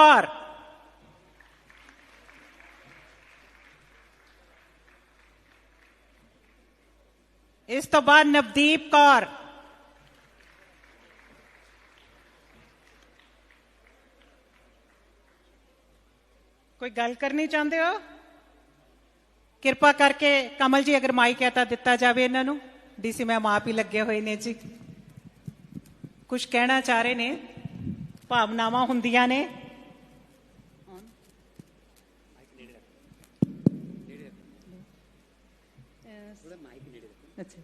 ਕੌਰ ਇਸ ਤੋਂ ਬਾਅਦ ਨਵਦੀਪ ਕੌਰ। ਕੋਈ ਗੱਲ ਕਰਨੀ ਚਾਹੁੰਦੇ ਹੋ? ਕਿਰਪਾ ਕਰਕੇ ਕਮਲ ਜੀ, ਅਗਰ ਮਾਈਕ ਹੈ ਤਾਂ ਦਿੱਤਾ ਜਾਵੇ ਇਹਨਾਂ ਨੂੰ। ਡੀਸੀ ਮੈਮ ਆਪ ਹੀ ਲੱਗੇ ਹੋਏ ਨੇ ਜੀ। ਕੁਝ ਕਹਿਣਾ ਚਾਹ ਰਹੇ ਨੇ? ਭਾਵਨਾਵਾਂ ਹੁੰਦੀਆਂ ਨੇ। ਅੱਛਾ।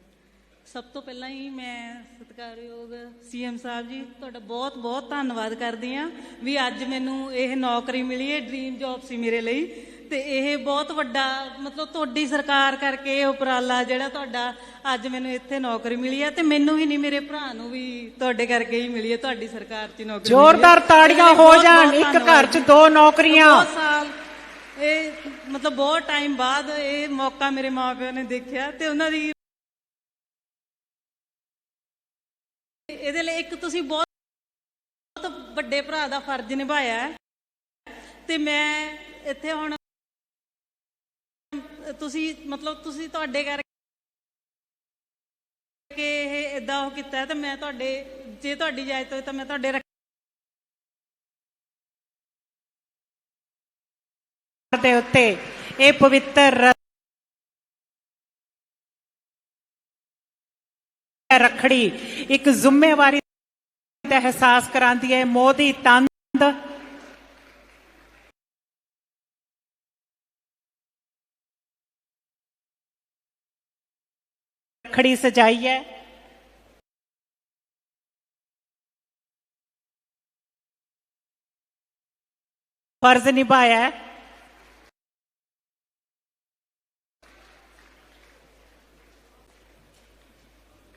ਸਭ ਤੋਂ ਪਹਿਲਾਂ ਹੀ ਮੈਂ ਸਤਿਕਾਰਯੋਗ ਸੀਐਮ ਸਾਹਿਬ ਜੀ ਤੁਹਾਡਾ ਬਹੁਤ ਬਹੁਤ ਧੰਨਵਾਦ ਕਰਦੀ ਆ ਵੀ ਅੱਜ ਮੈਨੂੰ ਇਹ ਨੌਕਰੀ ਮਿਲੀ ਹੈ ਡ੍ਰੀਮ ਜੌਬ ਸੀ ਮੇਰੇ ਲਈ। ਤੇ ਇਹ ਬਹੁਤ ਵੱਡਾ ਮਤਲਬ ਤੁਹਾਡੀ ਸਰਕਾਰ ਕਰਕੇ ਇਹ ਉਪਰਾਲਾ ਜਿਹੜਾ ਤੁਹਾਡਾ ਅੱਜ ਮੈਨੂੰ ਇੱਥੇ ਨੌਕਰੀ ਮਿਲੀ ਹੈ ਤੇ ਮੈਨੂੰ ਹੀ ਨਹੀਂ ਮੇਰੇ ਭਰਾ ਨੂੰ ਵੀ ਤੁਹਾਡੇ ਕਰਕੇ ਹੀ ਮਿਲੀ ਹੈ ਤੁਹਾਡੀ ਸਰਕਾਰ 'ਚ ਨੌਕਰੀ। ਜ਼ੋਰਦਾਰ ਤਾੜੀਆਂ ਹੋ ਜਾਣ ਇੱਕ ਘਰ। 'ਚ ਦੋ ਨੌਕਰੀਆਂ। ਮਤਲਬ ਬਹੁਤ ਟਾਈਮ ਬਾਅਦ ਇਹ ਮੌਕਾ ਮੇਰੇ ਮਾਪਿਆਂ ਨੇ ਦੇਖਿਆ ਤੇ ਉਹਨਾਂ ਦੀ ਇਹਦੇ ਲਈ ਇੱਕ ਤੁਸੀਂ ਬਹੁਤ ਬਹੁਤ ਵੱਡੇ ਭਰਾ ਦਾ ਫਰਜ਼ ਨਿਭਾਇਆ ਹੈ। ਤੇ ਮੈਂ ਇੱਥੇ ਹੁਣ ਤੁਸੀਂ ਮਤਲਬ ਤੁਸੀਂ ਤੁਹਾਡੇ ਕਰਕੇ ਇਹ ਇਦਾਂ ਉਹ ਕੀਤਾ ਤੇ ਮੈਂ ਤੁਹਾਡੇ, ਜੇ ਤੁਹਾਡੀ ਜਾਇਜ਼ ਹੋਵੇ ਤਾਂ ਮੈਂ ਤੁਹਾਡੇ ਦੇ ਉੱਤੇ। ਇਹ ਪਵਿੱਤਰ ਰ- ਰੱਖੜੀ ਇੱਕ ਜ਼ਿੰਮੇਵਾਰੀ ਦਾ ਅਹਿਸਾਸ ਕਰਾਂਦੀ ਹੈ। ਮੋਦੀ ਤੰਦ ਰੱਖੜੀ ਸਜਾਈ ਹੈ। ਫਰਜ਼ ਨਿਭਾਇਆ ਹੈ।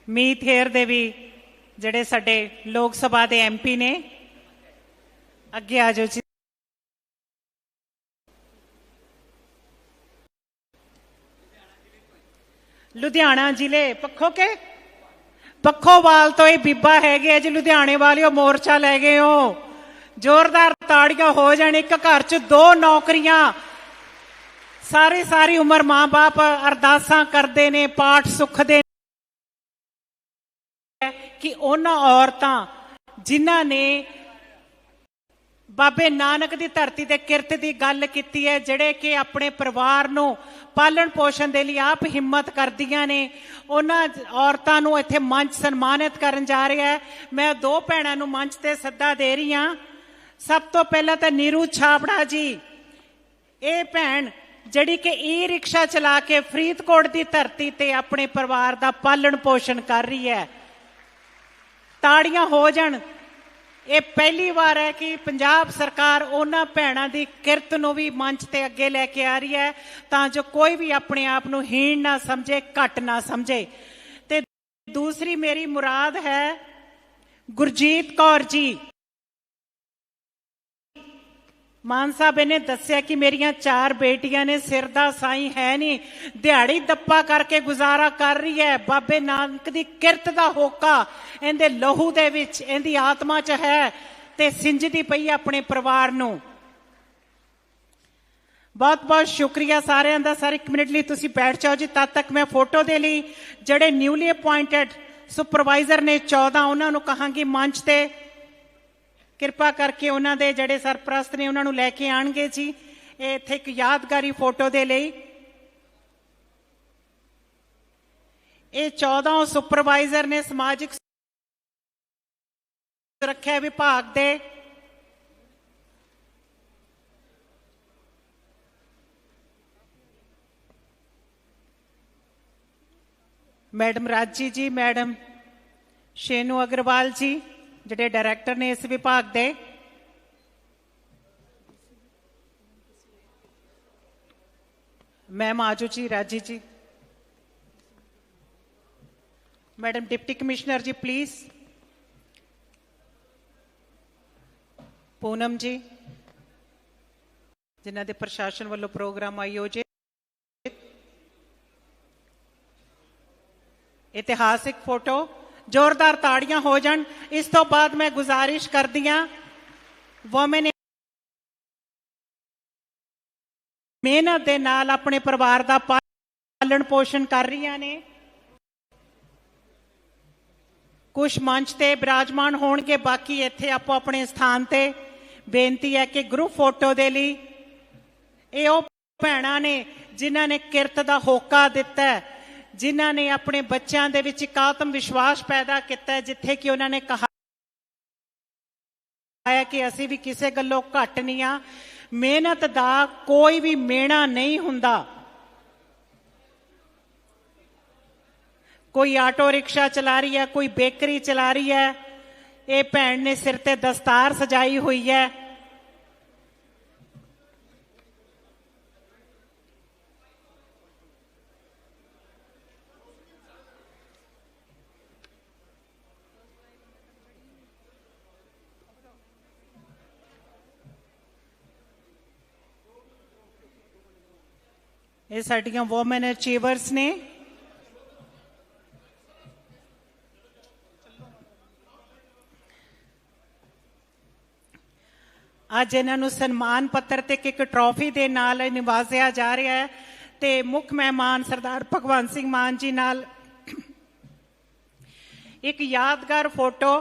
ਮੀਤ ਹੇਰ ਦੇ ਵੀ ਜਿਹੜੇ ਸਾਡੇ ਲੋਕ ਸਭਾ ਦੇ ਐਮਪੀ ਨੇ, ਅੱਗੇ ਆ ਜਾਓ ਜੀ। ਲੁਧਿਆਣਾ ਜ਼ਿਲ੍ਹੇ ਪੱਖੋ ਕੇ? ਪੱਖੋਵਾਲ ਤੋਂ ਇਹ ਬੀਬਾ ਹੈਗੇ ਆ ਜੀ, ਲੁਧਿਆਣੇ ਵਾਲਿਓ ਮੋਰਚਾ ਲੈ ਗਏ ਹੋ। ਜ਼ੋਰਦਾਰ ਤਾੜੀਆਂ ਹੋ ਜਾਣ, ਇੱਕ ਘਰ 'ਚ ਦੋ ਨੌਕਰੀਆਂ। ਸਾਰੀ ਸਾਰੀ ਉਮਰ ਮਾਂ-ਬਾਪ ਅਰਦਾਸਾਂ ਕਰਦੇ ਨੇ, ਪਾਠ ਸੁਖਦੇ ਕਿ ਉਹਨਾਂ ਔਰਤਾਂ ਜਿਨ੍ਹਾਂ ਨੇ ਬਾਬੇ ਨਾਨਕ ਦੀ ਧਰਤੀ ਤੇ ਕਿਰਤ ਦੀ ਗੱਲ ਕੀਤੀ ਹੈ, ਜਿਹੜੇ ਕਿ ਆਪਣੇ ਪਰਿਵਾਰ ਨੂੰ ਪਾਲਣ ਪੋਸ਼ਣ ਦੇ ਲਈ ਆਪ ਹਿੰਮਤ ਕਰਦੀਆਂ ਨੇ, ਉਹਨਾਂ ਔਰਤਾਂ ਨੂੰ ਇੱਥੇ ਮੰਚ ਸਨਮਾਨਿਤ ਕਰਨ ਜਾ ਰਿਹਾ ਹੈ। ਮੈਂ ਦੋ ਭੈਣਾਂ ਨੂੰ ਮੰਚ ਤੇ ਸੱਦਾ ਦੇ ਰਹੀ ਹਾਂ। ਸਭ ਤੋਂ ਪਹਿਲਾਂ ਤਾਂ ਨੀਰੂ ਛਾਪੜਾ ਜੀ। ਇਹ ਭੈਣ ਜਿਹੜੀ ਕਿ ਈ ਰਿਕਸ਼ਾ ਚਲਾ ਕੇ ਫਰੀਦਕੋਟ ਦੀ ਧਰਤੀ ਤੇ ਆਪਣੇ ਪਰਿਵਾਰ ਦਾ ਪਾਲਣ ਪੋਸ਼ਣ ਕਰ ਰਹੀ ਹੈ। ਤਾੜੀਆਂ ਹੋ ਜਾਣ। ਇਹ ਪਹਿਲੀ ਵਾਰ ਹੈ ਕਿ ਪੰਜਾਬ ਸਰਕਾਰ ਉਹਨਾਂ ਭੈਣਾਂ ਦੀ ਕਿਰਤ ਨੂੰ ਵੀ ਮੰਚ ਤੇ ਅੱਗੇ ਲੈ ਕੇ ਆ ਰਹੀ ਹੈ, ਤਾਂ ਜੋ ਕੋਈ ਵੀ ਆਪਣੇ ਆਪ ਨੂੰ ਹੀਣ ਨਾ ਸਮਝੇ, ਘੱਟ ਨਾ ਸਮਝੇ। ਤੇ ਦੂਸਰੀ ਮੇਰੀ ਮੁਰਾਦ ਹੈ ਗੁਰਜੀਤ ਕੌਰ ਜੀ। ਮਾਨ ਸਾਹਿਬ ਨੇ ਦੱਸਿਆ ਕਿ ਮੇਰੀਆਂ ਚਾਰ ਬੇਟੀਆਂ ਨੇ ਸਿਰ ਦਾ ਸਾਈ ਹੈ ਨਹੀਂ। ਦਿਹਾੜੀ ਦੱਪਾ ਕਰਕੇ ਗੁਜ਼ਾਰਾ ਕਰ ਰਹੀ ਹੈ। ਬਾਬੇ ਨਾਨਕ ਦੀ ਕਿਰਤ ਦਾ ਹੋਕਾ ਇਹਦੇ ਲਹੂ ਦੇ ਵਿੱਚ, ਇਹਦੀ ਆਤਮਾ 'ਚ ਹੈ ਤੇ ਸਿੰਜਦੀ ਪਈ ਆਪਣੇ ਪਰਿਵਾਰ ਨੂੰ। ਬਹੁਤ ਬਹੁਤ ਸ਼ੁਕਰੀਆ ਸਾਰਿਆਂ ਦਾ। ਸਰ, ਇੱਕ ਮਿੰਟ ਲਈ ਤੁਸੀਂ ਬੈਠ ਜਾਓ ਜੀ, ਤਦ ਤੱਕ ਮੈਂ ਫੋਟੋ ਦੇ ਲਈ ਜਿਹੜੇ ਨਿਊਲੀ ਅਪਾਇੰਟਡ ਸੁਪਰਵਾਈਜ਼ਰ ਨੇ 14 ਉਹਨਾਂ ਨੂੰ ਕਹਾਂਗੀ ਮੰਚ ਤੇ। ਕਿਰਪਾ ਕਰਕੇ ਉਹਨਾਂ ਦੇ ਜਿਹੜੇ ਸਰਪ੍ਰਸਤ ਨੇ ਉਹਨਾਂ ਨੂੰ ਲੈ ਕੇ ਆਣਗੇ ਜੀ। ਇਹ ਇੱਥੇ ਇੱਕ ਯਾਦਗਾਰੀ ਫੋਟੋ ਦੇ ਲਈ। ਇਹ 14 ਸੁਪਰਵਾਈਜ਼ਰ ਨੇ ਸਮਾਜਿਕ ਸੁਰੱਖਿਆ ਵਿਭਾਗ ਦੇ। ਮੈਡਮ ਰਾਜੀ ਜੀ, ਮੈਡਮ ਸ਼ੇਨੂ ਅਗਰਵਾਲ ਜੀ। ਜਿਹੜੇ ਡਾਇਰੈਕਟਰ ਨੇ ਇਸ ਵਿਭਾਗ ਦੇ ਮੈਮ ਆਜੋ ਜੀ, Raji ji. Madam deputy commissioner ji please Poonam ji, ਜਿਨ੍ਹਾਂ ਦੇ ਪ੍ਰਸ਼ਾਸਨ ਵੱਲੋਂ ਪ੍ਰੋਗਰਾਮ ਆਯੋਜਿਤ। ਇਤਿਹਾਸਿਕ ਫੋਟੋ ਜ਼ੋਰਦਾਰ ਤਾੜੀਆਂ ਹੋ ਜਾਣ। ਇਸ ਤੋਂ ਬਾਅਦ ਮੈਂ ਗੁਜ਼ਾਰਿਸ਼ ਕਰਦੀ ਹਾਂ ਵੂਮਨ ਮਿਹਨਤ ਦੇ ਨਾਲ ਆਪਣੇ ਪਰਿਵਾਰ ਦਾ ਪਾਲਣ ਪੋਸ਼ਣ ਕਰ ਰਹੀਆਂ ਨੇ। ਕੁਝ ਮੰਚ ਤੇ ਬਿਰਾਜਮਾਨ ਹੋਣਗੇ, ਬਾਕੀ ਇੱਥੇ ਆਪੋ ਆਪਣੇ ਸਥਾਨ ਤੇ। ਬੇਨਤੀ ਹੈ ਕਿ ਗਰੁੱਪ ਫੋਟੋ ਦੇ ਲਈ ਇਹ ਉਹ ਭੈਣਾਂ ਨੇ ਜਿਨ੍ਹਾਂ ਨੇ ਕਿਰਤ ਦਾ ਹੋਕਾ ਦਿੱਤਾ ਜਿਨ੍ਹਾਂ ਨੇ ਆਪਣੇ ਬੱਚਿਆਂ ਦੇ ਵਿੱਚ ਇੱਕ ਆਤਮ ਵਿਸ਼ਵਾਸ ਪੈਦਾ ਕੀਤਾ ਜਿੱਥੇ ਕਿ ਉਹਨਾਂ ਨੇ ਕਹਾ ਹੈ ਕਿ ਅਸੀਂ ਵੀ ਕਿਸੇ ਗੱਲੋਂ ਘੱਟ ਨਹੀਂ ਆ ਮਿਹਨਤ ਦਾ ਕੋਈ ਵੀ ਮੇਣਾ ਨਹੀਂ ਹੁੰਦਾ। ਕੋਈ ਆਟੋ ਰਿਕਸ਼ਾ ਚਲਾ ਰਹੀ ਹੈ, ਕੋਈ ਬੇਕਰੀ ਚਲਾ ਰਹੀ ਹੈ। ਇਹ ਭੈਣ ਨੇ ਸਿਰ ਤੇ ਦਸਤਾਰ ਸਜਾਈ ਹੋਈ ਹੈ। ਇਹ ਸਾਡੀਆਂ ਔਮਨ ਅਚੀਵਰਸ ਨੇ। ਅੱਜ ਇਹਨਾਂ ਨੂੰ ਸਨਮਾਨ ਪੱਤਰ ਤੇ ਇੱਕ ਟਰੋਫੀ ਦੇ ਨਾਲ ਨਿਵਾਜ਼ਿਆ ਜਾ ਰਿਹਾ ਹੈ ਤੇ ਮੁੱਖ ਮਹਿਮਾਨ ਸਰਦਾਰ ਭਗਵੰਤ ਸਿੰਘ ਮਾਨ ਜੀ ਨਾਲ ਇੱਕ ਯਾਦਗਾਰ ਫੋਟੋ